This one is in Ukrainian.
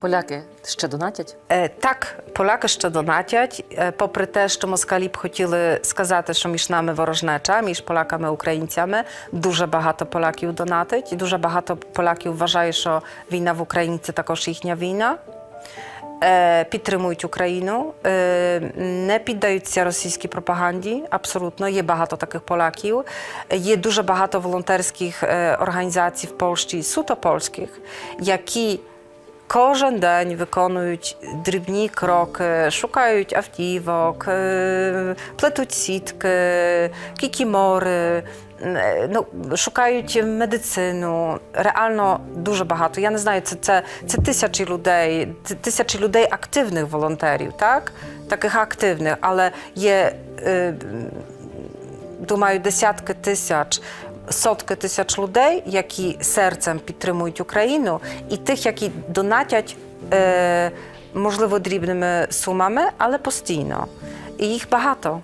Поляки ще донатять? Е, Так, поляки ще донатять, е, попри те, що москалі б хотіли сказати, що між нами ворожнеча, між поляками українцями. Дуже багато поляків донатить, дуже багато поляків вважає, що війна в Україні це також їхня війна. Е, Підтримують Україну, не піддаються російській пропаганді. Абсолютно є багато таких поляків. Є дуже багато волонтерських організацій в Польщі, суто польських, які Кожен день виконують дрібні кроки, шукають автівок, е, плетуть сітки, кікімори, е, ну, шукають медицину. Реально дуже багато. Я не знаю, це, це, це тисячі людей, тисячі людей активних волонтерів, так? Таких активних, але є. Е, думаю, десятки тисяч, сотки тисяч людей, які серцем підтримують Україну, і тих, які донатять, е, можливо, дрібними сумами, але постійно. І їх багато.